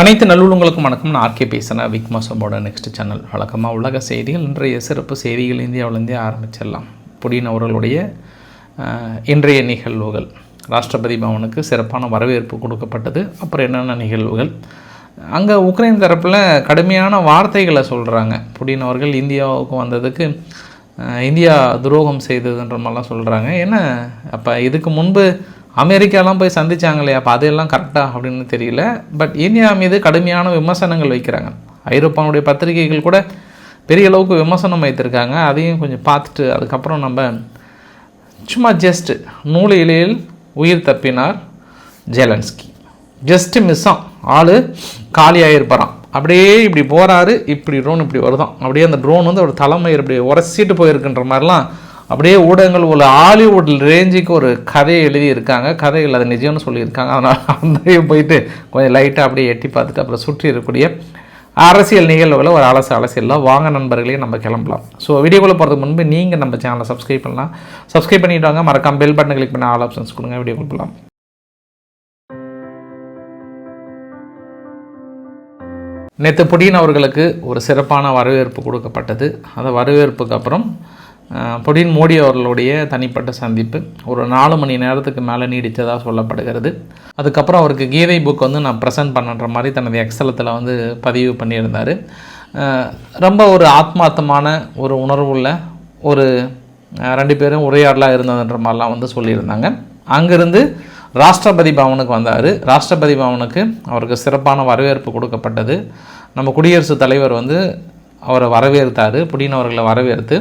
அனைத்து நல்லுள்ளங்களுக்கும் வணக்கம். நான் ஆர்கே பேசுகிறேன் விக் மாசமோட நெக்ஸ்ட் சேனல் வழக்கமாக உலக செய்திகள் இன்றைய சிறப்பு செய்திகள் இந்தியாவிலேருந்தே ஆரம்பிச்சிடலாம். புடின் அவர்களுடைய இன்றைய நிகழ்வுகள். ராஷ்டிரபதி பவனுக்கு சிறப்பான வரவேற்பு கொடுக்கப்பட்டது. அப்புறம் என்னென்ன நிகழ்வுகள்? அங்கே உக்ரைன் தரப்பில் கடுமையான வார்த்தைகளை சொல்கிறாங்க புடின் அவர்கள் இந்தியாவுக்கு வந்ததுக்கு இந்தியா துரோகம் செய்ததுன்ற மாதிரிலாம் சொல்கிறாங்க ஏன்னா அப்போ இதுக்கு முன்பு அமெரிக்காலாம் போய் சந்திச்சாங்களே அப்போ அதெல்லாம் கரெக்டாக அப்படின்னு தெரியல. பட் இந்தியா மீது கடுமையான விமர்சனங்கள் வைக்கிறாங்க. ஐரோப்பாவுடைய பத்திரிகைகள் கூட பெரிய அளவுக்கு விமர்சனம் வைத்திருக்காங்க. அதையும் கொஞ்சம் பார்த்துட்டு அதுக்கப்புறம் நம்ம சும்மா ஜஸ்ட்டு நூலு இலையில் உயிர் தப்பினார் ஜெலன்ஸ்கி. ஜஸ்ட்டு மிஸ்ஸாம் ஆள் காலியாகிருப்பாராம் அப்படியே இப்படி போகிறாரு இப்படி ட்ரோன் இப்படி வருதான். அப்படியே அந்த ட்ரோன் வந்து ஒரு தலைமையர் இப்படி உரசிட்டு போயிருக்குன்ற மாதிரிலாம் அப்படியே ஊடகங்கள் ஒரு ஹாலிவுட் ரேஞ்சுக்கு ஒரு கதையை எழுதியிருக்காங்க. கதைகள் அது நிஜம்னு சொல்லியிருக்காங்க. அதனால் அதையும் போயிட்டு கொஞ்சம் லைட்டாக அப்படியே எட்டி பார்த்துட்டு அப்புறம் சுற்றி இருக்கக்கூடிய அரசியல் நிகழ்வுகளை ஒரு அலசு அரசியலில் வாங்க நண்பர்களே நம்ம கிளம்பலாம். ஸோ வீடியோக்குள்ளே போகிறதுக்கு முன்பு நீங்கள் நம்ம சேனலை சப்ஸ்கிரைப் பண்ணலாம். சப்ஸ்கிரைப் பண்ணிட்டு வாங்க. மறக்காம பெல் பட்டன் கிளிக் பண்ண ஆல் ஆப்ஷன்ஸ் கொடுங்க. வீடியோ கொடுக்கலாம் நேற்று புடின் அவர்களுக்கு ஒரு சிறப்பான வரவேற்பு கொடுக்கப்பட்டது. அந்த வரவேற்புக்கு அப்புறம் புடின் மோடி அவர்களுடைய தனிப்பட்ட சந்திப்பு. ஒரு நாலு மணி நேரத்துக்கு மேலே நீடித்ததாக சொல்லப்படுகிறது. அதுக்கப்புறம் அவருக்கு கீதை புக் வந்து நான் ப்ரெசென்ட் பண்ணுற மாதிரி தனது எக்ஸலத்தில் வந்து பதிவு பண்ணியிருந்தார். ரொம்ப ஒரு ஆத்மார்த்தமான ஒரு உணர்வுள்ள ஒரு ரெண்டு பேரும் உரையாடலாக இருந்ததுன்ற மாதிரிலாம் வந்து சொல்லியிருந்தாங்க. அங்கேருந்து ராஷ்டிரபதி பவனுக்கு வந்தார். ராஷ்டிரபதி பவனுக்கு அவருக்கு சிறப்பான வரவேற்பு கொடுக்கப்பட்டது. நம்ம குடியரசுத் தலைவர் வந்து அவரை வரவேற்றார். புடின் அவர்களை வரவேற்று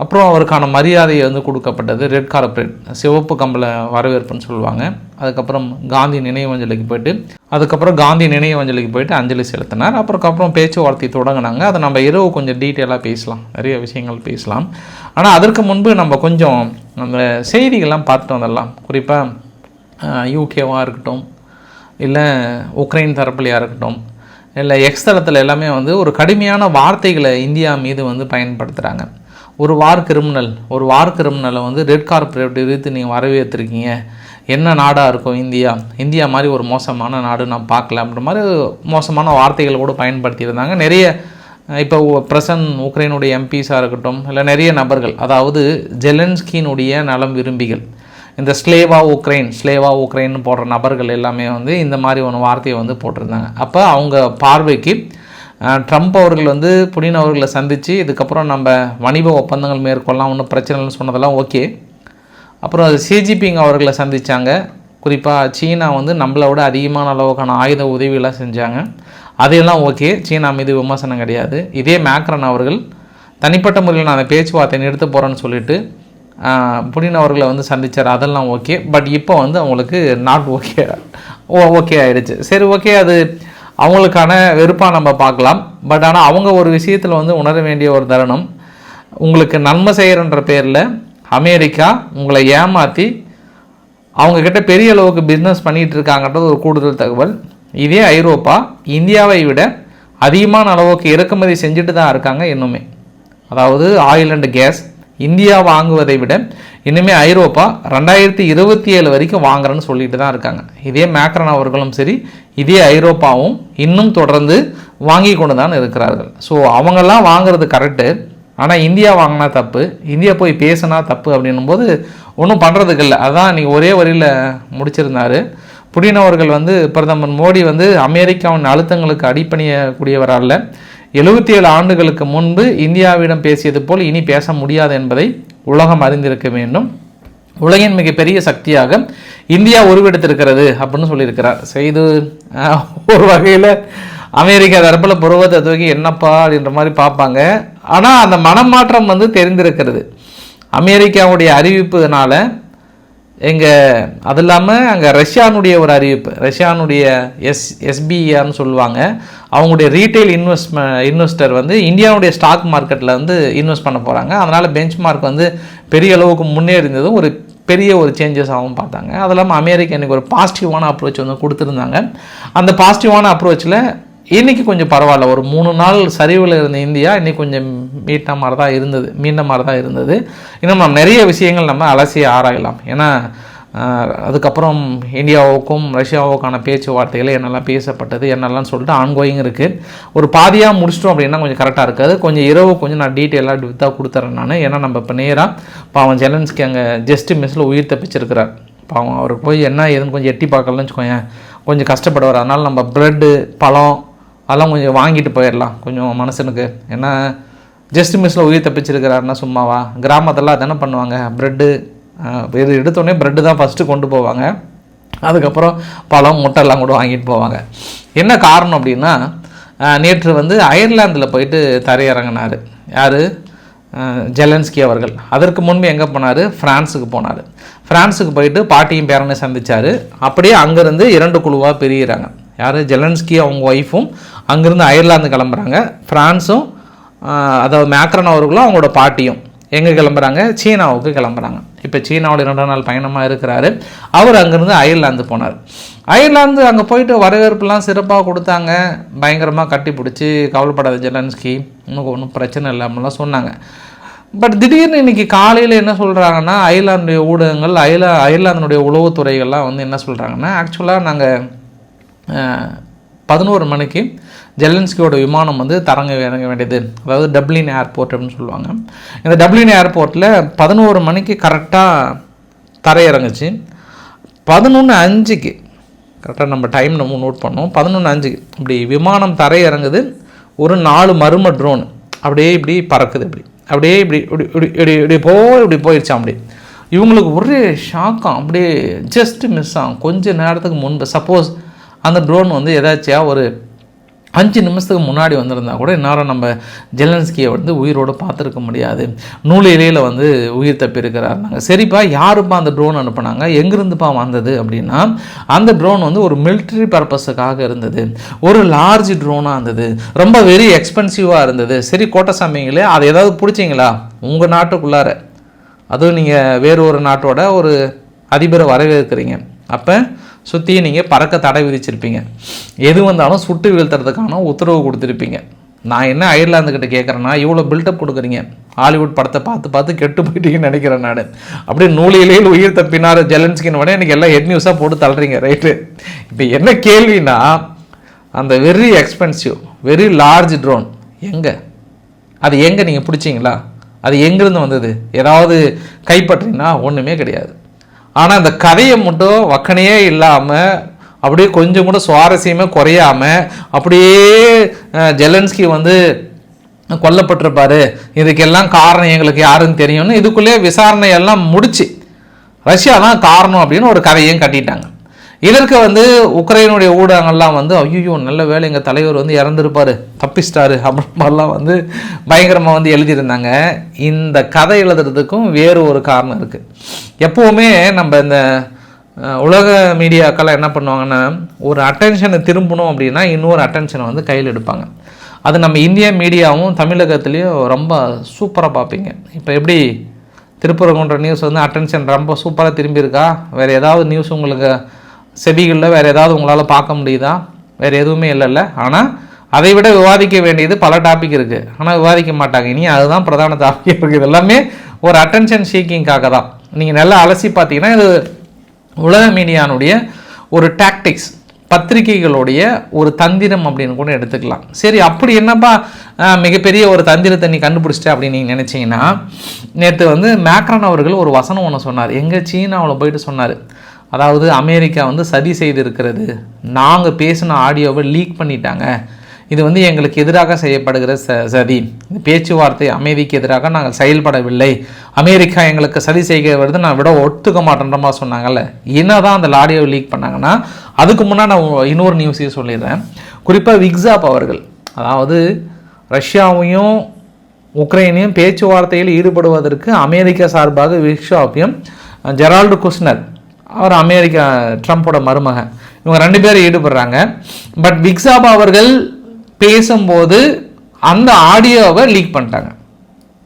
அப்புறம் அவருக்கான மரியாதையை வந்து கொடுக்கப்பட்டது. ரெட் கார்பரேட் சிவப்பு கம்பள வரவேற்புன்னு சொல்லுவாங்க. அதுக்கப்புறம் காந்தி நினைவஞ்சலிக்கு போயிட்டு அதுக்கப்புறம் காந்தி நினைவஞ்சலிக்கு போயிட்டு அஞ்சலி செலுத்தினார். அப்புறம் அப்புறம் பேச்சுவார்த்தை தொடங்கினாங்க. அதை நம்ம இரவு கொஞ்சம் டீட்டெயிலாக பேசலாம். நிறைய விஷயங்கள் பேசலாம். ஆனால் அதற்கு முன்பு நம்ம கொஞ்சம் அந்த செய்திகள்லாம் பார்த்துட்டு வந்துடலாம். குறிப்பாக யூகேவாக இருக்கட்டும் இல்லை உக்ரைன் தரப்புலையாக இருக்கட்டும் இல்லை எக்ஸ் தளத்தில் எல்லாமே வந்து ஒரு கடுமையான வார்த்தைகளை இந்தியா மீது வந்து பயன்படுத்துகிறாங்க ஒரு வார் கிரிமினல் ஒரு வார் கிரிமினலை வந்து ரெட் கார்பரேட் விரித்து நீங்கள் வரவேற்றிருக்கீங்க? என்ன நாடாக இருக்கும் இந்தியா? இந்தியா மாதிரி ஒரு மோசமான நாடு நான் பார்க்கல அப்படின்ற மாதிரி மோசமான வார்த்தைகள் கூட பயன்படுத்தியிருந்தாங்க. நிறைய இப்போ பிரசன் உக்ரைனுடைய எம்பிஸாக இருக்கட்டும் இல்லை நிறைய நபர்கள் அதாவது ஜெலன்ஸ்கினுடைய நலம் விரும்பிகள் இந்த ஸ்லேவா உக்ரைன் ஸ்லேவா உக்ரைன் போடுற நபர்கள் எல்லாமே வந்து இந்த மாதிரி ஒன்று வார்த்தையை வந்து போட்டிருந்தாங்க. அப்போ அவங்க பார்வைக்கு ட்ரம்ப் அவர்கள் வந்து புடின் அவர்களை சந்தித்து இதுக்கப்புறம் நம்ம வணிக ஒப்பந்தங்கள் மேற்கொள்ளலாம் ஒன்றும் பிரச்சனை இல்லைன்னு சொன்னதெல்லாம் ஓகே. அப்புறம் அது சிஜிபிங் அவர்களை சந்தித்தாங்க குறிப்பாக சீனா வந்து நம்மளை விட அதிகமான அளவுக்கான ஆயுத உதவியெல்லாம் செஞ்சாங்க. அதையெல்லாம் ஓகே சீனா மீது விமர்சனம் கிடையாது. இதே மேக்ரன் அவர்கள் தனிப்பட்ட முறையில் நான் அந்த பேச்சுவார்த்தை நிறுத்த போகிறேன்னு சொல்லிட்டு ஆஹ், புடின் அவர்களை வந்து சந்தித்தார் அதெல்லாம் ஓகே. பட் இப்போ வந்து அவங்களுக்கு நாட் ஓகே. ஓ ஓகே ஆயிடுச்சு. சரி ஓகே அது அவங்களுக்கான வெறுப்பாக நம்ம பார்க்கலாம். பட் ஆனால் அவங்க ஒரு விஷயத்தில் வந்து உணர வேண்டிய ஒரு தருணம். உங்களுக்கு நன்மை செய்கிறன்ற பேரில் அமெரிக்கா உங்களை ஏமாற்றி அவங்கக்கிட்ட பெரிய அளவுக்கு பிஸ்னஸ் பண்ணிகிட்டு இருக்காங்கன்றது ஒரு கூடுதல் தகவல். இதே ஐரோப்பா இந்தியாவை விட அதிகமான அளவுக்கு இறக்குமதி செஞ்சுட்டு தான் இருக்காங்க இன்னுமே. அதாவது ஆயில் அண்ட் கேஸ் இந்தியா வாங்குவதை விட இன்னுமே ஐரோப்பா ரெண்டாயிரத்தி இருபத்தி ஏழு வரைக்கும் வாங்குறேன்னு சொல்லிட்டு தான் இருக்காங்க. இதே மேக்ரன் அவர்களும் சரி இதே ஐரோப்பாவும் இன்னும் தொடர்ந்து வாங்கி கொண்டு தான் இருக்கிறார்கள். ஸோ அவங்கெல்லாம் வாங்குறது கரெக்டு ஆனால் இந்தியா வாங்கினா தப்பு. இந்தியா போய் பேசினா தப்பு அப்படின்னும் போது ஒன்றும் பண்ணுறதுக்கு இல்லை. அதான் நீங்கள் ஒரே வரியில் முடிச்சிருந்தாரு. புடின் அவர்கள் வந்து பிரதமர் மோடி வந்து அமெரிக்காவின் அழுத்தங்களுக்கு அடிப்பணியக்கூடியவரால் எழுபத்தி ஏழு ஆண்டுகளுக்கு முன்பு இந்தியாவிடம் பேசியது போல் இனி பேச முடியாது என்பதை உலகம் அறிந்திருக்க வேண்டும். உலகின் மிகப்பெரிய சக்தியாக இந்தியா உருவெடுத்திருக்கிறது அப்படின்னு சொல்லியிருக்கிறார். செய்து ஒரு வகையில் அமெரிக்கா தரப்பில் புருவத்தை தூக்கி என்னப்பா அப்படின்ற மாதிரி பார்ப்பாங்க. ஆனால் அந்த மனமாற்றம் வந்து தெரிந்திருக்கிறது. அமெரிக்காவுடைய அறிவிப்புனால எங்கள் அது இல்லாமல் அங்கே ரஷ்யானுடைய ஒரு அறிவிப்பு ரஷ்யானுடைய எஸ் எஸ்பிஆர்னு சொல்லுவாங்க. அவங்களுடைய ரீட்டைல் இன்வெஸ்ட்மெ இன்வெஸ்டர் வந்து இந்தியாவுடைய ஸ்டாக் மார்க்கெட்டில் வந்து இன்வெஸ்ட் பண்ண போகிறாங்க அதனால் பெஞ்ச் மார்க் வந்து பெரிய அளவுக்கு முன்னேறிந்ததும் ஒரு பெரிய ஒரு சேஞ்சஸாகவும் பார்த்தாங்க. அது இல்லாமல் அமெரிக்கா எனக்கு ஒரு பாசிட்டிவான அப்ரோச் வந்து கொடுத்துருந்தாங்க. அந்த பாசிட்டிவான அப்ரோச்சில் இன்னைக்கு கொஞ்சம் பரவாயில்ல. ஒரு மூணு நாள் சரிவில் இருந்த இந்தியா இன்றைக்கி கொஞ்சம் மீட்ட மாதிரி தான் இருந்தது மீண்ட மாதிரி தான் இருந்தது. இன்னும் நம்ம நிறைய விஷயங்கள் நம்ம அலசி ஆராயலாம். ஏன்னா அதுக்கப்புறம் இந்தியாவுக்கும் ரஷ்யாவுக்கான பேச்சுவார்த்தைகள் என்னெல்லாம் பேசப்பட்டது என்னெல்லாம் சொல்லிட்டு ஆன்கோயிங் இருக்குது ஒரு பாதியாக முடிச்சிட்டோம் அப்படின்னா கொஞ்சம் கரெக்டாக இருக்காது. கொஞ்சம் இரவு கொஞ்சம் நான் டீட்டெயிலாக வித்தாக கொடுத்துறேன் நான். ஏன்னா நம்ம இப்போ நேராக பாவம் ஜெலன்ஸ்கி அங்கே ஜஸ்ட் மிஸ்ஸில் உயிர் தப்பிச்சிருக்கிறார். பாவம் அவருக்கு போய் என்ன ஏதுன்னு கொஞ்சம் எட்டி பார்க்கலன்னு வச்சுக்கோங்க கொஞ்சம் கஷ்டப்படுவார். அதனால் நம்ம ப்ரெட்டு பழம் அதெல்லாம் கொஞ்சம் வாங்கிட்டு போயிடலாம் கொஞ்சம் மனுஷனுக்கு ஏன்னா ஜஸ்ட் மிஸ்ஸில் உயிர் தப்பிச்சிருக்கிறாருன்னா சும்மாவா? கிராமத்தில் அதானே பண்ணுவாங்க. ப்ரெட்டு இது எடுத்தோடனே ப்ரெட்டு தான் ஃபஸ்ட்டு கொண்டு போவாங்க. அதுக்கப்புறம் பழம் முட்டைலாம் கூட வாங்கிட்டு போவாங்க. என்ன காரணம் அப்படின்னா நேற்று வந்து அயர்லாந்தில் போயிட்டு தரையிறங்கினார். யார்? ஜெலன்ஸ்கி அவர்கள். அதற்கு முன்பு எங்கே போனார்? ஃப்ரான்ஸுக்கு போனார். ஃப்ரான்ஸுக்கு போயிட்டு பாட்டியும் பேரனை சந்திச்சார். அப்படியே அங்கேருந்து இரண்டு குழுவாக பிரிகிறாங்க யார்? ஜெலன்ஸ்கி அவங்க ஒய்ஃபும் அங்கேருந்து அயர்லாந்து கிளம்புறாங்க. ஃப்ரான்ஸும் அதாவது மேக்ரன் அவர்களும் அவங்களோட பாட்டியும் எங்கே கிளம்புறாங்க? சீனாவுக்கு கிளம்புறாங்க. இப்போ சீனாவோட இரண்டாம் நாள் பயணமாக இருக்கிறாரு. அவர் அங்கேருந்து அயர்லாந்து போனார். அயர்லாந்து அங்கே போயிட்டு வரவேற்புலாம் சிறப்பாக கொடுத்தாங்க. பயங்கரமாக கட்டி பிடிச்சி கவலைப்படாத ஜெலன்ஸ்கி இன்னும் ஒன்றும் பிரச்சனை இல்லாமலாம் சொன்னாங்க. பட் திடீர்னு இன்னைக்கு காலையில் என்ன சொல்கிறாங்கன்னா அயர்லாந்துடைய ஊடகங்கள் அயலா அயர்லாந்துடைய உளவுத்துறைகள்லாம் வந்து என்ன சொல்கிறாங்கன்னா ஆக்சுவலாக நாங்கள் பதினோரு மணிக்கு ஜெலன்ஸ்கியோட விமானம் வந்து தரங்க இறங்க வேண்டியது. அதாவது டப்ளின் ஏர்போர்ட் அப்படின்னு சொல்லுவாங்க. இந்த டப்ளின் ஏர்போர்ட்டில் பதினோரு மணிக்கு கரெக்டாக தரையிறங்குச்சு. பதினொன்று அஞ்சுக்கு கரெக்டாக நம்ம டைம் நம்ம நோட் பண்ணோம். பதினொன்று அஞ்சுக்கு இப்படி விமானம் தரையிறங்குது. ஒரு நாலு மரும ட்ரோன் அப்படியே இப்படி பறக்குது இப்படி. அப்படியே இப்படி இப்படி இப்படி இப்படி இப்படி போ இப்படி போயிடுச்சா அப்படி. இவங்களுக்கு ஒரே ஷாக்கம் அப்படியே ஜஸ்ட் மிஸ் ஆகும். கொஞ்ச நேரத்துக்கு முன்பு சப்போஸ் அந்த ட்ரோன் வந்து எதாச்சியாக ஒரு அஞ்சு நிமிஷத்துக்கு முன்னாடி வந்திருந்தா கூட இந்நேரம் நம்ம ஜெலன்ஸ்கியை வந்து உயிரோடு பார்த்துருக்க முடியாது. நூலிலையில் வந்து உயிர் தப்பியிருக்கிறாருனாங்க. சரிப்பா யாருப்பா அந்த ட்ரோன் அனுப்புனாங்க? எங்கேருந்துப்பா வந்தது அப்படின்னா அந்த ட்ரோன் வந்து ஒரு மிலிட்ரி பர்பஸுக்காக இருந்தது. ஒரு லார்ஜ் ட்ரோனாக இருந்தது. ரொம்ப வெரி எக்ஸ்பென்சிவாக இருந்தது. சரி கோட்டசாமிங்களே அதை ஏதாவது பிடிச்சிங்களா? உங்கள் நாட்டுக்குள்ளார. அதுவும் நீங்கள் வேறு ஒரு நாட்டோட ஒரு அதிபரை வரவேற்கிறீங்க. அப்போ சுற்றி நீங்கள் பறக்க தடை விதிச்சிருப்பீங்க. எது வந்தாலும் சுட்டு வீழ்த்துறதுக்கான உத்தரவு கொடுத்துருப்பீங்க. நான் என்ன அயர்லாந்துக்கிட்ட கேட்குறேன்னா இவ்வளோ பில்டப் கொடுக்குறீங்க. ஹாலிவுட் படத்தை பார்த்து பார்த்து கெட்டு போயிட்டீங்கன்னு நினைக்கிறேன் நான். அப்படியே நூலிலேயே உயிர் தப்பினார் ஜெலன்ஸ்கின் உடனே எனக்கு எல்லாம் ஹெட் நியூஸாக போட்டு தள்ளுறீங்க ரைட்டு இப்போ என்ன கேள்வினா அந்த very expensive very large drone எங்கே? அது எங்கே நீங்கள் பிடிச்சிங்களா? அது எங்கேருந்து வந்தது? ஏதாவது கைப்பற்றினா ஒன்றுமே கிடையாது. ஆனால் இந்த கதையை மட்டும் வக்கனையே இல்லாமல் அப்படியே கொஞ்சம் கூட சுவாரஸ்யமே குறையாம அப்படியே ஜெலன்ஸ்கி வந்து கொல்லப்பட்டிருப்பாரு. இதுக்கெல்லாம் காரணம் எங்களுக்கு யாருன்னு தெரியும்னு இதுக்குள்ளேயே விசாரணை எல்லாம் முடிச்சு. ரஷ்யா தான் காரணம் அப்படின்னு ஒரு கதையும் கட்டிட்டாங்க. இதற்கு வந்து உக்ரைனுடைய ஊடகங்கள்லாம் வந்து ஐயோ நல்ல வேலை எங்கள் தலைவர் வந்து இறந்துருப்பார் தப்பிச்சிட்டாரு அப்படின்னு மாதிரிலாம் வந்து பயங்கரமாக வந்து எழுதியிருந்தாங்க. இந்த கதை எழுதுறதுக்கும் வேறு ஒரு காரணம் இருக்குது எப்போவுமே நம்ம இந்த உலக மீடியாக்கெல்லாம் என்ன பண்ணுவாங்கன்னா ஒரு அட்டென்ஷனை திரும்பணும் அப்படின்னா இன்னொரு அட்டென்ஷனை வந்து கையில் எடுப்பாங்க. அது நம்ம இந்திய மீடியாவும் தமிழகத்துலேயும் ரொம்ப சூப்பராக பார்ப்பீங்க. இப்போ எப்படி திருப்பரங்குன்ற நியூஸ் வந்து அட்டென்ஷன் ரொம்ப சூப்பராக திரும்பியிருக்கா? வேறு ஏதாவது நியூஸ் உங்களுக்கு செபிகளில் வேறு ஏதாவது உங்களால் பார்க்க முடியுதா? வேறு எதுவுமே இல்லைல்ல. ஆனால் அதை விட விவாதிக்க வேண்டியது பல டாபிக் இருக்குது ஆனால் விவாதிக்க மாட்டாங்க. இனி அதுதான் பிரதான டாபிக் இருக்குது. இது எல்லாமே ஒரு அட்டென்ஷன் ஷீக்கிங்காக தான். நீங்கள் நல்லா அலசி பார்த்தீங்கன்னா இது உலக மீடியானுடைய ஒரு டாக்டிக்ஸ் பத்திரிகைகளுடைய ஒரு தந்திரம் அப்படின்னு கூட எடுத்துக்கலாம். சரி அப்படி என்னப்பா மிகப்பெரிய ஒரு தந்திரத்தை நீ கண்டுபிடிச்சிட்ட அப்படின்னு நீங்கள் நினச்சிங்கன்னா நேற்று வந்து மேக்ரான் அவர்கள் ஒரு வசனம் ஒன்று சொன்னார். எங்கே சீனாவில் போயிட்டு சொன்னார். அதாவது அமெரிக்கா வந்து சதி செய்திருக்கிறது. நாங்கள் பேசின ஆடியோவை லீக் பண்ணிட்டாங்க. இது வந்து எங்களுக்கு எதிராக செய்யப்படுகிற ச சதி. இந்த பேச்சுவார்த்தை அமைதிக்கு எதிராக நாங்கள் செயல்படவில்லை. அமெரிக்கா எங்களுக்கு சதி செய்கிறது வருது நான் விட ஒத்துக்க மாட்டேன்ற மாதிரி சொன்னாங்கல்ல. என்னதான் அந்த ஆடியோ லீக் பண்ணாங்கன்னா அதுக்கு முன்னாடி நான் இன்னொரு நியூஸையும் சொல்லிடுறேன். குறிப்பாக விக்ஸாப் அவர்கள் அதாவது ரஷ்யாவையும் உக்ரைனையும் பேச்சுவார்த்தையில் ஈடுபடுவதற்கு அமெரிக்கா சார்பாக விக்ஷாப்பையும் ஜெரால்டு குஸ்னர் அவர் அமெரிக்கா ட்ரம்ப்போட மருமகன். இவங்க ரெண்டு பேரும் ஈடுபடுறாங்க. பட் விக்ஸாப் அவர்கள் பேசும்போது அந்த ஆடியோவை லீக் பண்ணிட்டாங்க.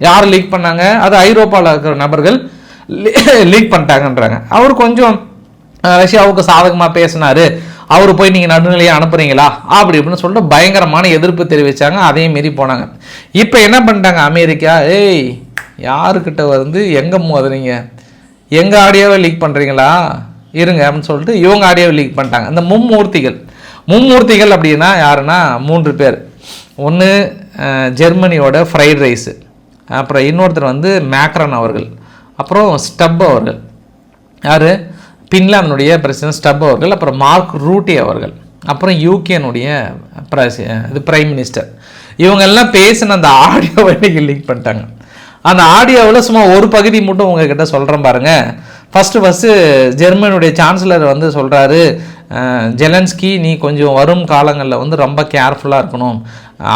யார் லீக் பண்ணாங்க? அது ஐரோப்பாவில் இருக்கிற நபர்கள் லீக் பண்ணிட்டாங்கன்றாங்க. அவர் கொஞ்சம் ரஷ்யாவுக்கு சாதகமாக பேசினார். அவர் போய் நீங்கள் நடுநிலையை அனுப்புறீங்களா? அப்படி இப்படின்னு சொல்லிட்டு பயங்கரமான எதிர்ப்பு தெரிவித்தாங்க அதே மாரி போனாங்க. இப்போ என்ன பண்ணிட்டாங்க அமெரிக்கா? ஏய் யாருக்கிட்ட வந்து எங்கே மோதுறீங்க? எங்கள் ஆடியோவை லீக் பண்ணுறீங்களா இருங்க அப்படின்னு சொல்லிட்டு இவங்க ஆடியோவை லீக் பண்ணிட்டாங்க. அந்த மும்மூர்த்திகள். மும்மூர்த்திகள் அப்படின்னா யாருன்னா? மூன்று பேர். ஒன்று ஜெர்மனியோட ஃப்ரைட் ரைஸு அப்புறம் இன்னொருத்தர் வந்து மேக்ரன் அவர்கள். அப்புறம் ஸ்டப் அவர்கள். யார்? பின்லாந்தினுடைய பிரசிடன்ட் ஸ்டப் அவர்கள். அப்புறம் மார்க் ரூட்டி அவர்கள். அப்புறம் யூகேனுடைய பிரசி இது பிரைம் மினிஸ்டர் இவங்கெல்லாம் பேசின அந்த ஆடியோவை இன்றைக்கி லீக் பண்ணிட்டாங்க. அந்த ஆடியோவில் சும்மா ஒரு பகுதி மட்டும் உங்ககிட்ட சொல்கிறேன் பாருங்கள் ஃபஸ்ட்டு ஃபஸ்ட்டு ஜெர்மனுடைய சான்சலர் வந்து சொல்கிறாரு ஜெலன்ஸ்கி நீ கொஞ்சம் வரும் காலங்களில் வந்து ரொம்ப கேர்ஃபுல்லாக இருக்கணும்.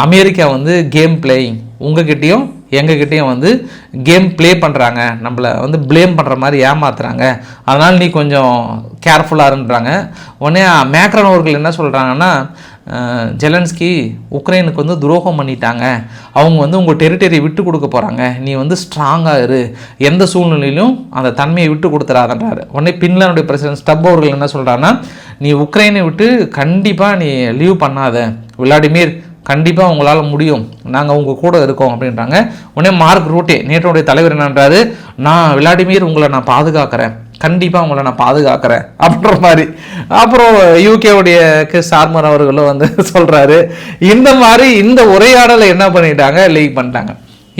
அமெரிக்கா வந்து கேம் பிளேயிங் உங்ககிட்டேயும் எங்ககிட்டேயும் வந்து கேம் ப்ளே பண்ணுறாங்க நம்மளை வந்து ப்ளேம் பண்ணுற மாதிரி ஏமாத்துறாங்க. அதனால் நீ கொஞ்சம் கேர்ஃபுல்லாக இருன்றாங்க. உடனே மேக்ரன் அவர்கள் என்ன சொல்கிறாங்கன்னா ஜெலன்ஸ்கி உக்ரைனுக்கு வந்து துரோகம் பண்ணிட்டாங்க. அவங்க வந்து உங்கள் டெரிட்டரி விட்டு கொடுக்க போகிறாங்க நீ வந்து ஸ்ட்ராங்காக இரு. எந்த சூழ்நிலையிலும் அந்த தன்மையை விட்டு கொடுத்துறாதன்றாரு. உடனே பின்லாண்டுடைய பிரசிடென்ட் ஸ்டப் அவர்கள் என்ன சொல்கிறாங்கன்னா நீ உக்ரைனை விட்டு கண்டிப்பாக நீ லீவ் பண்ணாத. விளாடிமிர் கண்டிப்பாக உங்களால் முடியும். நாங்கள் உங்கள் கூட இருக்கோம். அப்படின்றாங்க. உடனே மார்க் ரூட்டே நேற்றோடைய தலைவர் என்னன்றாரு நான் விளாடிமிர் உங்களை நான் பாதுகாக்கிறேன். கண்டிப்பாக உங்களை நான் பாதுகாக்கிறேன் அப்படின்ற மாதிரி. அப்புறம் யூகேவுடைய சார்மர் அவர்களும் வந்து சொல்கிறாரு இந்த மாதிரி இந்த உரையாடலை என்ன பண்ணிட்டாங்க? லீக் பண்ணிட்டாங்க.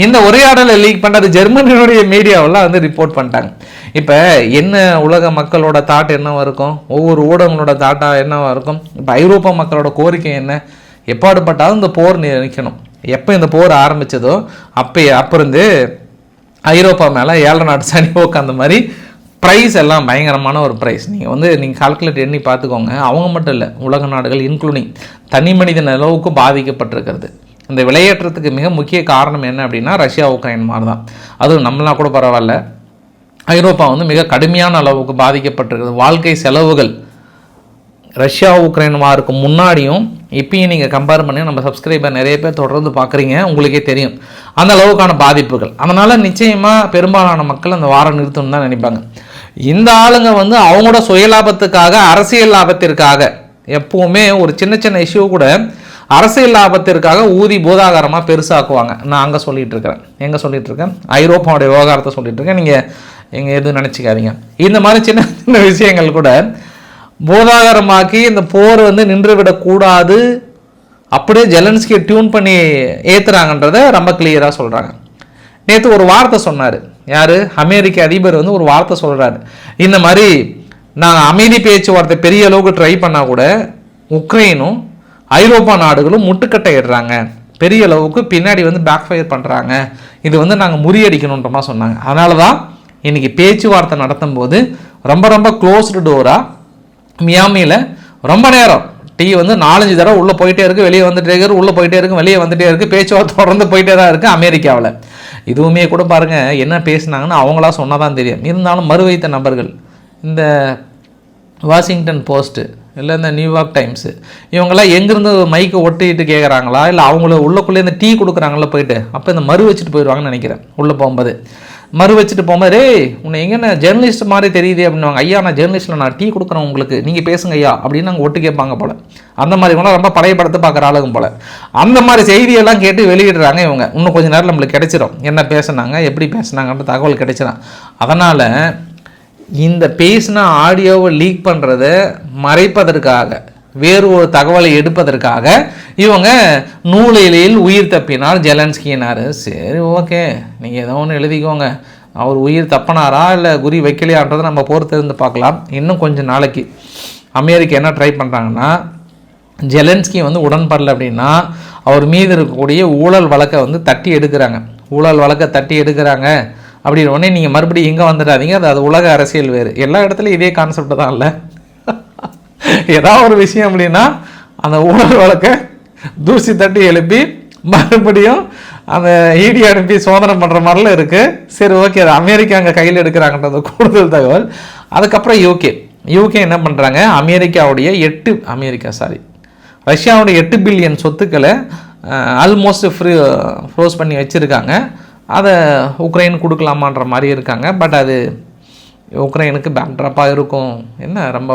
இந்த உரையாடலை லீக் பண்ணது ஜெர்மனியுடைய மீடியாவெல்லாம் வந்து ரிப்போர்ட் பண்ணிட்டாங்க. இப்போ என்ன உலக மக்களோட தாட் என்னவாக இருக்கும்? ஒவ்வொரு ஊடகங்களோட தாட்டாக என்னவாக இருக்கும்? இப்போ ஐரோப்பா மக்களோட கோரிக்கை என்ன? எப்பாடுபட்டாலும் இந்த போர் நிற்கணும் எப்போ இந்த போர் ஆரம்பிச்சதோ அப்போ அப்போ இருந்து ஐரோப்பா மேலே ஏழை நாட்டு சனி உட்காந்த மாதிரி ப்ரைஸ் எல்லாம் பயங்கரமான ஒரு ப்ரைஸ் நீங்கள் வந்து நீங்கள் கால்குலேட் எண்ணி பார்த்துக்கோங்க. அவங்க மட்டும் இல்லை உலக நாடுகள் இன்க்ளூடிங் தனி மனித அளவுக்கு பாதிக்கப்பட்டிருக்கிறது. இந்த விலையேற்றத்துக்கு மிக முக்கிய காரணம் என்ன அப்படின்னா ரஷ்யா உக்ரைன் மாதிரி தான் அதுவும் நம்மளாம் கூட பரவாயில்ல. ஐரோப்பா வந்து மிக கடுமையான அளவுக்கு பாதிக்கப்பட்டிருக்கிறது. வாழ்க்கை செலவுகள் ரஷ்யா உக்ரைன் வாருக்கு முன்னாடியும் இப்பயும் நீங்கள் கம்பேர் பண்ணி நம்ம சப்ஸ்கிரைபர் நிறைய பேர் தொடர்ந்து பார்க்குறீங்க. உங்களுக்கே தெரியும். அந்த அளவுக்கான பாதிப்புகள். அதனால் நிச்சயமாக பெரும்பாலான மக்கள் அந்த வாரம் நிறுத்தணும் தான் நினைப்பாங்க. இந்த ஆளுங்க வந்து அவங்களோட சுயலாபத்துக்காக அரசியல் லாபத்திற்காக எப்பவுமே ஒரு சின்ன சின்ன இஷ்யூ கூட அரசியல் லாபத்திற்காக ஊதி போதாகாரமாக பெருசாக்குவாங்க. நான் அங்கே சொல்லிட்டு இருக்கிறேன் எங்கே சொல்லிட்டு இருக்கேன்? ஐரோப்பாவுடைய விவகாரத்தை சொல்லிட்டு இருக்கேன். நீங்கள் எங்கே எதுவும் நினச்சிக்காதீங்க. இந்த மாதிரி சின்ன சின்ன விஷயங்கள் கூட போதாகரமாக்கி இந்த போர் வந்து நின்று விடக்கூடாது அப்படியே ஜெலன்ஸ்கியை டியூன் பண்ணி ஏற்றுறாங்கன்றத ரொம்ப கிளியராக சொல்கிறாங்க நேற்று ஒரு வார்த்தை சொன்னார். யார்? அமெரிக்க அதிபர் வந்து ஒரு வார்த்தை சொல்கிறாரு இந்த மாதிரி நான் அமைதி பேச்சுவார்த்தை பெரிய அளவுக்கு ட்ரை பண்ணால் கூட உக்ரைனும் ஐரோப்பா நாடுகளும் முட்டுக்கட்டை இடுறாங்க பெரிய அளவுக்கு பின்னாடி வந்து பேக் ஃபயர் பண்ணுறாங்க இது வந்து நாங்கள் முறியடிக்கணுன்ற மாதிரி சொன்னாங்க. அதனால தான் இன்றைக்கி பேச்சுவார்த்தை நடத்தும் போது ரொம்ப ரொம்ப க்ளோஸ்டு டோராக மியாமியில் ரொம்ப நேரம் டீ வந்து நாலஞ்சு தடவை உள்ளே போயிட்டே இருக்கு வெளியே வந்துட்டே இருக்கு உள்ளே போயிட்டே இருக்கு வெளியே வந்துட்டே இருக்கு பேச்சுவார்த்தை தொடர்ந்து போயிட்டே தான் இருக்குது அமெரிக்காவில். இதுவுமே கூட பாருங்கள் என்ன பேசுனாங்கன்னு அவங்களா சொன்னாதான் தெரியும். இருந்தாலும் மறுவைத்த நபர்கள் இந்த வாஷிங்டன் போஸ்ட்டு இல்லை இந்த நியூயார்க் டைம்ஸு இவங்களாம் எங்கேருந்து மைக்கை ஒட்டிட்டு கேட்குறாங்களா இல்லை அவங்கள உள்ளக்குள்ளே இந்த டீ கொடுக்குறாங்களா போயிட்டு அப்போ இந்த மறு வச்சுட்டு போயிடுவாங்கன்னு நினைக்கிறேன் உள்ளே போகும்போது. மறு வச்சுட்டு போகும்போது ரே உன்னை எங்கன்னு ஜேர்னலிஸ்ட் மாதிரி தெரியுது அப்படின்னுவாங்க. ஐயா நான் ஜேர்னலிஸ்ட்டில் நான் டீ கொடுக்குறேன் உங்களுக்கு. நீங்கள் பேசுங்க ஐயா. அப்படின்னு நாங்கள் ஒட்டு கேட்பாங்க போல. அந்த மாதிரி இவங்களாம் ரொம்ப பழைய படத்தை பார்க்குற ஆளுங்க போல. அந்த மாதிரி செய்தியெல்லாம் கேட்டு வெளியிடுறாங்க இவங்க. இன்னும் கொஞ்சம் நேரம் நம்மளுக்கு கிடைச்சிரும். என்ன பேசுனாங்க எப்படி பேசுனாங்கன்ற தகவல் கிடைச்சிடும் அதனால் இந்த பேசின ஆடியோவை லீக் பண்ணுறத மறைப்பதற்காக வேறு ஒரு தகவலை எடுப்பதற்காக இவங்க நூலிலையில் உயிர் தப்பினார் ஜெலன்ஸ்கினார் சரி ஓகே. நீங்கள் ஏதோ ஒன்று எழுதிக்கோங்க. அவர் உயிர் தப்பினாரா இல்லை குறி வைக்கலையான்றதை நம்ம பொறுத்து இருந்து பார்க்கலாம். இன்னும் கொஞ்சம் நாளைக்கு. அமெரிக்கா என்ன ட்ரை பண்ணுறாங்கன்னா ஜெலன்ஸ்கி வந்து உடன்படல அப்படின்னா அவர் மீது இருக்கக்கூடிய ஊழல் வழக்கை வந்து தட்டி எடுக்கிறாங்க. ஊழல் வழக்கை தட்டி எடுக்கிறாங்க. அப்படின்னு உடனே நீங்கள் மறுபடியும் இங்கே வந்துடாதீங்க. அது அது உலக அரசியல் வேறு. எல்லா இடத்துலையும் இதே கான்செப்ட் தான் இல்லை? ஏதாவது ஒரு விஷயம் அப்படின்னா அந்த ஊழல் வழக்கை தூசி தட்டி எழுப்பி மறுபடியும் அந்த ஈடி அனுப்பி சோதனை பண்ணுற மாதிரிலாம் இருக்குது சரி ஓகே அது அமெரிக்கா அங்கே கையில் எடுக்கிறாங்கன்றது கூடுதல் தகவல். அதுக்கப்புறம் யூகே யூகே என்ன பண்ணுறாங்க அமெரிக்காவுடைய எட்டு அமெரிக்கா சாரி ரஷ்யாவுடைய எட்டு பில்லியன் சொத்துக்களை ஆல்மோஸ்ட் ஃப்ரீ ஃப்ரோஸ் பண்ணி வச்சுருக்காங்க. அதை உக்ரைன் கொடுக்கலாமான்ற மாதிரி இருக்காங்க. பட் அது உக்ரைனுக்கு பேக்ட்ராப்பாக இருக்கும். என்ன ரொம்ப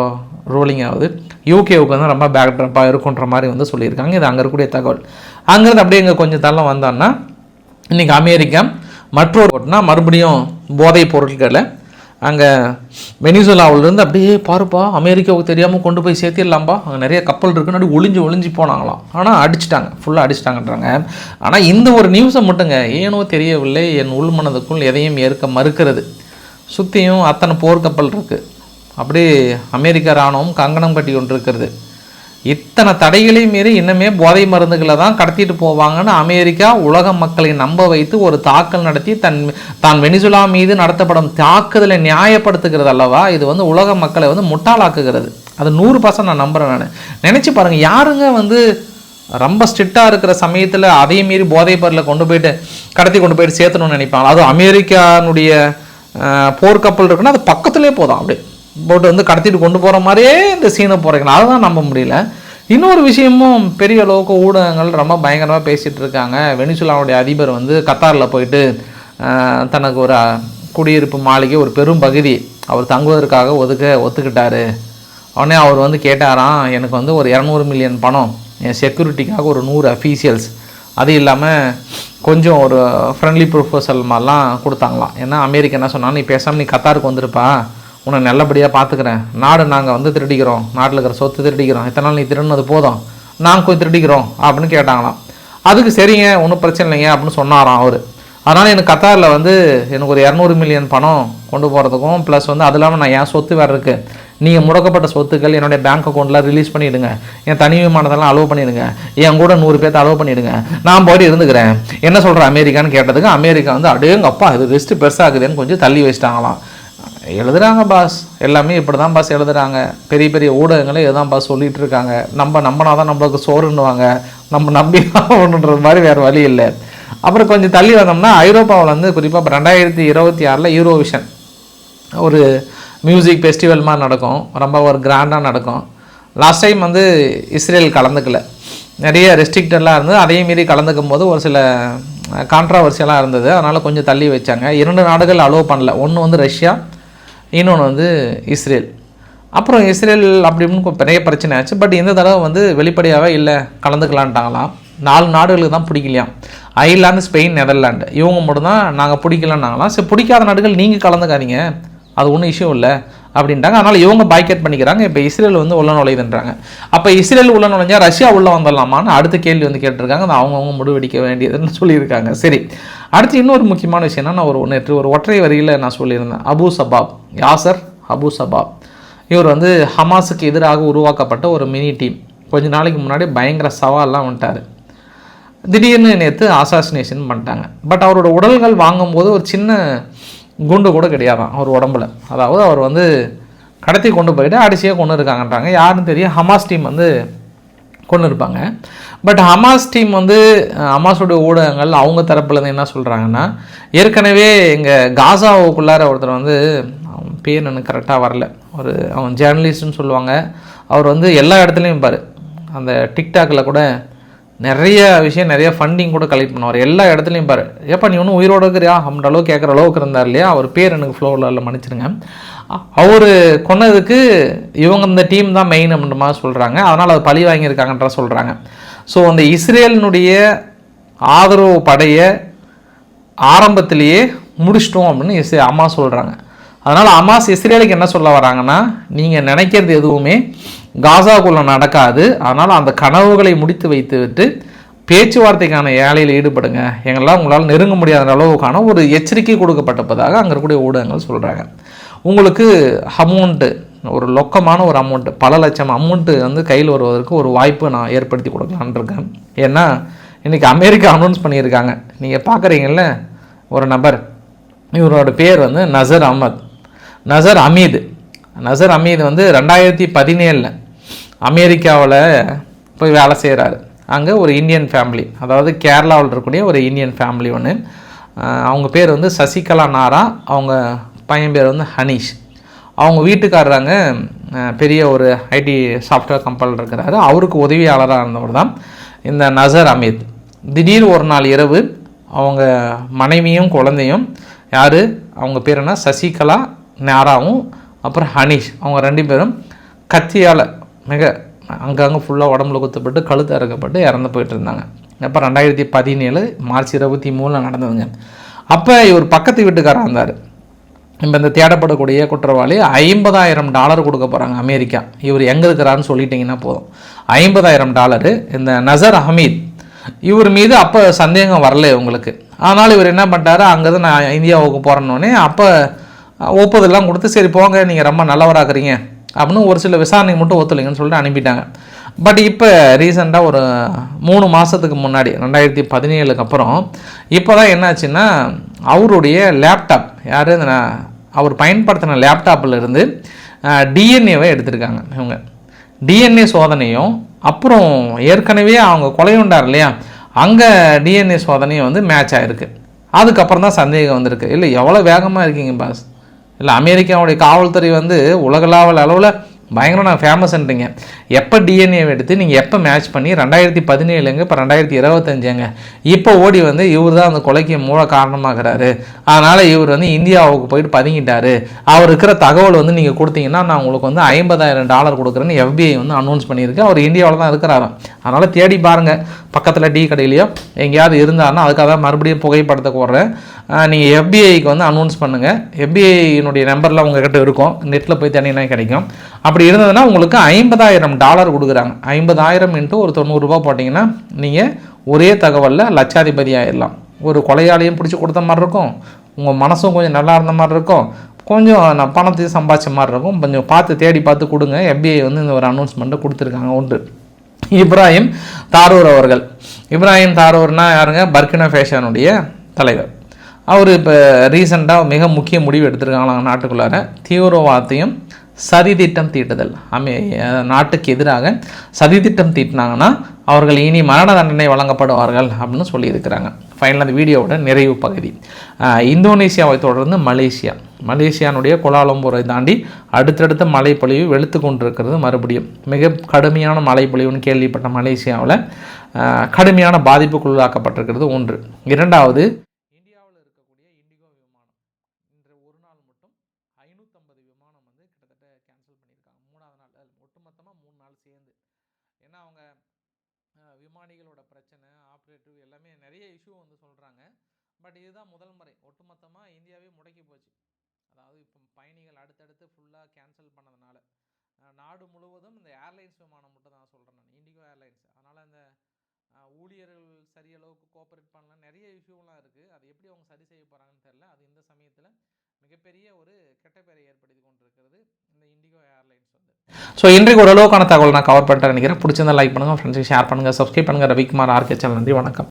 ரோலிங் ஆகுது. யூகேவுக்கு வந்து ரொம்ப பேக்ட்ராப்பாக இருக்குன்ற மாதிரி வந்து சொல்லியிருக்காங்க. இது அங்கே இருக்கக்கூடிய தகவல். அங்கேருந்து அப்படியே இங்கே கொஞ்சம் தள்ளம் வந்தோன்னா இன்றைக்கி அமெரிக்கா மற்றொரு ஓட்டுனா மறுபடியும் போதைப் பொருட்களை அங்கே வெனிசுலாவிலேருந்து அப்படியே பாருப்பா அமெரிக்காவுக்கு தெரியாமல் கொண்டு போய் சேர்த்திடலாம்ப்பா அங்கே நிறைய கப்பல் இருக்குன்னு ஒளிஞ்சு ஒளிஞ்சு போனாங்களாம். ஆனால் அடிச்சிட்டாங்க. ஃபுல்லாக அடிச்சிட்டாங்கன்றாங்க. ஆனால் இந்த ஒரு நியூஸை மட்டுங்க ஏனோ தெரியவில்லை. என் உள்மனதுக்குள் எதையும் ஏற்க மறுக்கிறது. சுற்றியும் அத்தனை போர்க்கப்பல் இருக்குது அப்படியே அமெரிக்க இராணுவம் கங்கணம் கட்டி கொண்டிருக்கிறது. இத்தனை தடைகளையும் மீறி இன்னுமே போதை மருந்துகளை தான் கடத்திட்டு போவாங்கன்னு அமெரிக்கா உலக மக்களை நம்ப வைத்து ஒரு தாக்கல் நடத்தி தன் தான் வெனிசுலா மீது நடத்தப்படும் தாக்குதலை நியாயப்படுத்துகிறது அல்லவா? இது வந்து உலக மக்களை வந்து முட்டாளாக்குகிறது. அது நூறு பர்சன்ட் நான் நம்புகிறேன் நான். நினச்சி பாருங்கள் யாருங்க வந்து ரொம்ப ஸ்ட்ரிக்டாக இருக்கிற சமயத்தில் அதையும் மீறி போதைப் பொருளை கொண்டு போயிட்டு கடத்தி கொண்டு போயிட்டு சேர்த்தணும்னு நினைப்பாங்க? அது அமெரிக்கானுடைய போர்க்கப்பல் இருக்குன்னா அது பக்கத்துலேயே போதும் அப்படியே. போட்டு வந்து கடத்திட்டு கொண்டு போகிற மாதிரியே இந்த சீனை போகிறீங்களா அதுதான் நம்ப முடியல. இன்னொரு விஷயமும் பெரிய அளவுக்கு ஊடகங்கள் ரொம்ப பயங்கரமாக பேசிகிட்டு இருக்காங்க. வெனிசுலாவுடைய அதிபர் வந்து கத்தாரில் போயிட்டு தனக்கு ஒரு குடியிருப்பு மாளிகை ஒரு பெரும் பகுதி அவர் தங்குவதற்காக ஒதுக்க ஒத்துக்கிட்டார். உடனே அவர் வந்து கேட்டாராம் எனக்கு வந்து ஒரு இரநூறு மில்லியன் பணம் என் செக்யூரிட்டிக்காக ஒரு நூறு அஃபீஷியல்ஸ் அது இல்லாமல் கொஞ்சம் ஒரு ஃப்ரெண்ட்லி ப்ரொஃபோசல் மாதிரிலாம் கொடுத்தாங்களாம். ஏன்னா அமெரிக்கா என்ன சொன்னால் நீ பேசாமல் நீ கத்தாருக்கு வந்திருப்பா. உன்னை நல்லபடியாக பார்த்துக்கிறேன். நாடு நாங்கள் வந்து திருடிக்கிறோம். நாட்டில் இருக்கிற சொத்து திருடிக்கிறோம். இத்தனை நாள் நீ திருடினது போதும். நாங்கள் கொஞ்சம் திருடிக்கிறோம் அப்படின்னு கேட்டாங்களாம். அதுக்கு சரிங்க ஒன்றும் பிரச்சனை இல்லைங்க அப்படின்னு சொன்னாராம் அவர். அதனால் எனக்கு கத்தாரில் வந்து எனக்கு ஒரு இரநூறு மில்லியன் பணம் கொண்டு போகிறதுக்கும் ப்ளஸ் வந்து அது இல்லாமல் நான் என் சொத்து வேறு இருக்குது நீங்கள் முடக்கப்பட்ட சொத்துக்கள் என்னுடைய பேங்க் அக்கௌண்ட்டில் ரிலீஸ் பண்ணிவிடுங்க என் தனி விமானத்தெல்லாம் அலோவ் பண்ணிவிடுங்க என் கூட நூறு பேர்த்த அலோவ் பண்ணிவிடுங்க நான் போய்ட்டு இருந்துக்கிறேன். என்ன சொல்கிறேன் அமெரிக்கான்னு கேட்டதுக்கு அமெரிக்கா வந்து அடேங்கப்பா இது ரிஸ்ட்டு பெருசாகுதுன்னு கொஞ்சம் தள்ளி வச்சிட்டாங்களாம். எழுதுறாங்க பாஸ் எல்லாமே இப்படி தான் பாஸ் எழுதுறாங்க. பெரிய பெரிய ஊடகங்களே இதுதான் பாஸ் சொல்லிகிட்டு இருக்காங்க நம்ம நம்பினா தான் நம்மளுக்கு சோறுன்னுவாங்க. நம்ம நம்பி ஒன்றுன்றது மாதிரி வேறு வழி இல்லை. அப்புறம் கொஞ்சம் தள்ளி வந்தோம்னா ஐரோப்பாவில் வந்து குறிப்பாக ரெண்டாயிரத்தி இருபத்தி ஆறில் யூரோவிஷன் ஒரு மியூசிக் ஃபெஸ்டிவல் மாதிரி நடக்கும். ரொம்ப ஒரு கிராண்டாக நடக்கும். லாஸ்ட் டைம் வந்து இஸ்ரேல் கலந்துக்கல. நிறைய ரெஸ்ட்ரிக்டெல்லாம் இருந்தது. அதையும் மீறி கலந்துக்கும் போது ஒரு சில கான்ட்ராவர்சியெல்லாம் இருந்தது. அதனால் கொஞ்சம் தள்ளி வச்சாங்க. இரண்டு நாடுகள் அலோவ் பண்ணல. ஒன்று வந்து ரஷ்யா இன்னொன்று வந்து இஸ்ரேல். அப்புறம் இஸ்ரேல் அப்படி இப்படின்னு நிறைய பிரச்சனை ஆச்சு. பட் இந்த தடவை வந்து வெளிப்படையாகவே இல்லை கலந்துக்கலான்ட்டாங்களாம். நாலு நாடுகளுக்கு தான் பிடிக்கலையாம் அயர்லாந்து ஸ்பெயின் நெதர்லாண்டு இவங்க மட்டும்தான் நாங்கள் பிடிக்கலன்னாங்களாம். சரி பிடிக்காத நாடுகள் நீங்கள் கலந்துக்காதீங்க. அது ஒன்றும் இஷ்யூ இல்லை. அப்படின்ட்டாங்க அதனால் இவங்க பாய்கெட் பண்ணிக்கிறாங்க. இப்போ இஸ்ரேல் வந்து உள்ள நுழையுதுன்றாங்க. அப்போ இஸ்ரேல் உள்ள நுழைஞ்சா ரஷ்யா உள்ள வந்துடலாமான்னு அடுத்த கேள்வி வந்து கேட்டிருக்காங்க. அது அவங்கவுங்க முடிவெடிக்க வேண்டியதுன்னு சொல்லியிருக்காங்க. சரி. அடுத்து இன்னொரு முக்கியமான விஷயம் நான் ஒரு நேற்று ஒரு ஒற்றை வரியில் நான் சொல்லியிருந்தேன். Abu Shabab. Yasser Abu Shabab. இவர் வந்து ஹமாஸுக்கு எதிராக உருவாக்கப்பட்ட ஒரு மினி டீம். கொஞ்ச நாளைக்கு முன்னாடி பயங்கர சவால்லாம் வந்துட்டார். திடீர்னு நேற்று அசாசினேஷன் பண்ணிட்டாங்க. பட் அவரோட உடல்கள் வாங்கும்போது ஒரு சின்ன குண்டு கூட கிடையாதான் அவர் உடம்புல. அதாவது அவர் வந்து கடத்தி கொண்டு போயிட்டு அடிச்சியாக கொண்டு இருக்காங்கன்றாங்க. யாருன்னு தெரியும். ஹமாஸ் டீம் வந்து கொண்டு இருப்பாங்க. பட் ஹமாஸ் டீம் வந்து ஹமாஸோடைய ஹமாஸோட ஊடகங்கள் அவங்க தரப்புலேருந்து என்ன சொல்கிறாங்கன்னா ஏற்கனவே எங்கள் காசாவுக்குள்ளார ஒருத்தர் வந்து அவன் பேர் எனக்கு கரெக்டாக வரல. ஒரு அவன் ஜேர்னலிஸ்ட்னு சொல்லுவாங்க. அவர் வந்து எல்லா இடத்துலையும் பாரு. அந்த டிக்டாக்கில் கூட நிறைய விஷயம் நிறைய ஃபண்டிங் கூட கலெக்ட் பண்ணுவார். எல்லா இடத்துலையும் பாரு. ஏப்பா நீ ஒன்றும் உயிரோட இருக்கிறியா? அப்படின்ற அளவுக்கு கேட்குற அளவுக்கு இருந்தார் இல்லையா? அவர் பேர் எனக்கு ஃப்ளோவில் இல்லை மன்னிச்சிருங்க அவர் கொன்னதுக்கு இவங்க இந்த டீம் தான் மெயின் அப்படின்ற மாதிரி சொல்கிறாங்க அதனால் அது பழி வாங்கியிருக்காங்கன்ற சொல்கிறாங்க ஸோ அந்த இஸ்ரேலினுடைய ஆதரவு படையை ஆரம்பத்திலேயே முடிச்சிட்டோம் அப்படின்னு இஸ் அம்மா சொல்கிறாங்க அதனால் அமாஸ் இஸ்ரேலுக்கு என்ன சொல்ல வராங்கன்னா நீங்கள் நினைக்கிறது எதுவுமே காசாக்குள்ளே நடக்காது. அதனால் அந்த கனவுகளை முடித்து வைத்துவிட்டு பேச்சுவார்த்தைக்கான ஏழையில் ஈடுபடுங்க. எங்களால் உங்களால் நெருங்க முடியாத அளவுக்கான ஒரு எச்சரிக்கை கொடுக்கப்பட்டிருப்பதாக அங்கே இருக்கக்கூடிய ஊடகங்கள் சொல்கிறாங்க உங்களுக்கு அமௌண்ட்டு ஒரு லொக்கமான ஒரு அமௌண்ட்டு பல லட்சம் அமௌண்ட்டு வந்து கையில் வருவதற்கு ஒரு வாய்ப்பு நான் ஏற்படுத்தி கொடுக்கலான்னு இருக்கேன். ஏன்னா இன்றைக்கி அமெரிக்கா அனௌன்ஸ் பண்ணியிருக்காங்க. நீங்கள் பார்க்குறீங்கள ஒரு நபர் இவரோட பேர் வந்து நசர் அஹமத். நசர் அமீது. நசர் அமீது வந்து ரெண்டாயிரத்தி பதினேழில் அமெரிக்காவில் போய் வேலை செய்கிறாரு அங்கே ஒரு இந்தியன் ஃபேமிலி அதாவது கேரளாவில் இருக்கக்கூடிய ஒரு இந்தியன் ஃபேமிலி ஒன்று அவங்க பேர் வந்து சசிகலா நாரா அவங்க பையன் பேர் வந்து ஹனீஷ். அவங்க வீட்டுக்காரராங்க பெரிய ஒரு ஐடி சாஃப்ட்வேர் கம்பெனியில் இருக்கிறாரு. அவருக்கு உதவியாளராக இருந்தவர் தான் இந்த நசர் அமீத். திடீர் ஒரு நாள் இரவு அவங்க மனைவியும் குழந்தையும் யார்? அவங்க பேர் என்ன? சசிகலா நாராவும் அப்புறம் ஹனீஷ். அவங்க ரெண்டு பேரும் கத்தியால் மிக அங்கங்கே ஃபுல்லாக உடம்புல குத்தப்பட்டு கழுத்து அறுக்கப்பட்டு இறந்து போயிட்டு இருந்தாங்க. அப்போ ரெண்டாயிரத்தி பதினேழு மார்ச் இருபத்தி மூணில் நடந்ததுங்க. அப்போ இவர் பக்கத்து வீட்டுக்காரர் இருந்தார் இப்போ இந்த தேடப்படக்கூடிய குற்றவாளி ஐம்பதாயிரம் டாலர் கொடுக்க போகிறாங்க அமெரிக்கா. இவர் எங்கே இருக்கிறாருன்னு சொல்லிட்டீங்கன்னா போதும். ஐம்பதாயிரம் டாலரு இந்த நசர் அஹமீத் இவர் மீது அப்போ சந்தேகம் வரல உங்களுக்கு ஆனால் இவர் என்ன பண்ணிட்டாரு? அங்கேருந்து நான் இந்தியாவுக்கு போகிறேன்னொடனே அப்போ ஒப்புதெல்லாம் கொடுத்து சரி போங்க நீங்கள் ரொம்ப நல்லவராக்குறீங்க. அப்படின்னு ஒரு சில விசாரணைக்கு மட்டும் ஒத்துழைங்கன்னு சொல்லிட்டு அனுப்பிட்டாங்க. பட் இப்போ ரீசெண்டாக ஒரு மூணு மாதத்துக்கு முன்னாடி ரெண்டாயிரத்தி பதினேழுக்கு அப்புறம் இப்போ தான் என்னாச்சுன்னா அவருடைய லேப்டாப் யார் அவர் பயன்படுத்தின லேப்டாப்பில் இருந்து டிஎன்ஏவை எடுத்திருக்காங்க இவங்க. டிஎன்ஏ சோதனையும் அப்புறம் ஏற்கனவே அவங்க கொலையுண்டார் இல்லையா அங்கே டிஎன்ஏ சோதனையும் வந்து மேட்ச் ஆகிருக்கு அதுக்கப்புறம் தான் சந்தேகம் வந்திருக்கு. இல்லை எவ்வளோ வேகமாக இருக்கீங்க பாஸ் இல்லை அமெரிக்காவுடைய காவல்துறை வந்து உலகளாவல் அளவில் பயங்கர நான் ஃபேமஸ்ன்றீங்க எப்போ டிஎன்ஏ எடுத்து நீங்கள் எப்போ மேட்ச் பண்ணி ரெண்டாயிரத்தி பதினேழுங்க இப்போ ரெண்டாயிரத்தி இருபத்தஞ்சுங்க. இப்போ ஓடி வந்து இவர் தான் அந்த கொலைக்கு மூல காரணமாகிறாரு. அதனால் இவர் வந்து இந்தியாவுக்கு போயிட்டு பதுங்கிட்டாரு. அவர் இருக்கிற தகவல் வந்து நீங்கள் கொடுத்தீங்கன்னா நான் உங்களுக்கு வந்து ஐம்பதாயிரம் டாலர் கொடுக்குறேன்னு எஃபிஐ வந்து அனௌன்ஸ் பண்ணியிருக்கு. அவர் இந்தியாவில் தான் இருக்கிறாராம். அதனால் தேடி பாருங்கள் பக்கத்தில் டீ கடையிலையோ எங்கேயாவது இருந்தாருன்னா அதுக்காக தான் மறுபடியும் புகைப்படத்தை போடுறேன் நீங்கள் எஃபிஐக்கு வந்து அனௌன்ஸ் பண்ணுங்கள் எஃபிஐனுடைய நம்பர்லாம் உங்கள்கிட்ட இருக்கும். நெட்டில் போய் தனியாக கிடைக்கும். அப்படி இருந்ததுன்னா உங்களுக்கு ஐம்பதாயிரம் டாலர் கொடுக்குறாங்க. ஐம்பதாயிரம் இன்ட்டு ஒரு தொண்ணூறுரூபா போட்டிங்கன்னா நீங்கள் ஒரே தகவலில் லட்சாதிபதி ஆயிடலாம். ஒரு கொலையாளியும் பிடிச்சி கொடுத்த மாதிரி இருக்கும். உங்கள் மனசும் கொஞ்சம் நல்லா இருந்த மாதிரி இருக்கும். கொஞ்சம் நான் பணத்தையும் சம்பாதிச்ச மாதிரி இருக்கும். கொஞ்சம் பார்த்து தேடி பார்த்து கொடுங்க. எஃபிஐ வந்து இந்த ஒரு அனௌன்ஸ்மெண்ட்டை கொடுத்துருக்காங்க ஒன்று. இப்ராஹிம் தாரூர் அவர்கள். இப்ராஹிம் தாரூர்னா யாருங்க? பர்கினா ஃபேஷனுடைய தலைவர். அவர் இப்போ ரீசெண்டாக மிக முக்கிய முடிவு எடுத்திருக்காங்களாம் நாட்டுக்குள்ளார. தீவிரவாதத்தையும் சதித்திட்டம் தீட்டுதல். அமே நாட்டுக்கு எதிராக சதித்திட்டம் தீட்டினாங்கன்னா அவர்கள் இனி மரண தண்டனை வழங்கப்படுவார்கள் அப்படின்னு சொல்லியிருக்கிறாங்க. ஃபைனல் அந்த வீடியோவோட நிறைவு பகுதி. இந்தோனேசியாவை தொடர்ந்து மலேசியா. மலேசியானுடைய கோலாலம்பூரை தாண்டி அடுத்தடுத்த மழைப்பொழிவு வெளுத்து கொண்டிருக்கிறது மறுபடியும். மிக கடுமையான மழைப்பொழிவுன்னு கேள்விப்பட்ட மலேசியாவில் கடுமையான பாதிப்புக்குள்ளாக்கப்பட்டிருக்கிறது ஒன்று. இரண்டாவது இந்தியாவில் இருக்கக்கூடிய இண்டிகோ விமானம் இன்று ஒரு நாள் மட்டும் ஐநூற்றம்பது விமானம் வந்து கிட்டத்தட்ட கேன்சல் பண்ணியிருக்காங்க மூணாவது நாள் அது ஒட்டுமொத்தமாக மூணு நாள் சேர்ந்து ஏன்னா அவங்க அஹ், விமானிகளோட பிரச்சனை ஆப்ரேட்டிவ் எல்லாமே நிறைய இஷ்யூ வந்து சொல்கிறாங்க பட் இதுதான் முதல் முறை ஒட்டுமொத்தமாக இந்தியாவே முடக்கி போச்சு அதாவது இப்போ பயணிகள் அடுத்தடுத்து ஃபுல்லாக கேன்சல் பண்ணதுனால அஹ், நாடு முழுவதும் இந்த ஏர்லைன்ஸ் விமானம் மட்டும் தான் சொல்கிறேன் நான் இண்டிகோ ஏர்லைன்ஸ் அதனால் அந்த அஹ், ஊழியர்கள் சரியளவுக்கு கோஆப்ரேட் பண்ணல நிறைய இஷ்யூலாம் இருக்குது அது எப்படி அவங்க சரி செய்ய போகிறாங்கன்னு தெரில அது இந்த சமயத்தில் மிகப்பெரிய ஒரு கெட்ட பேரை ஏற்படுத்தி கொண்டிருக்கிறது இந்த இண்டிகோ ஏர்லைன்ஸ் வந்து. ஸோ இன்றைக்கு ஓரளவுக்கான தகவல் நான் கவர் பண்ணிட்டேன் நினைக்கிறேன். பிடிச்சிருந்தா லைக் பண்ணுங்கள் ஃப்ரெண்ட்ஸுக்கு ஷேர் பண்ணுங்கள் சப்ஸ்கிரைப் பண்ணுங்கள் ரவிக்குமார் ஆர்கே சேனல் நன்றி வணக்கம்.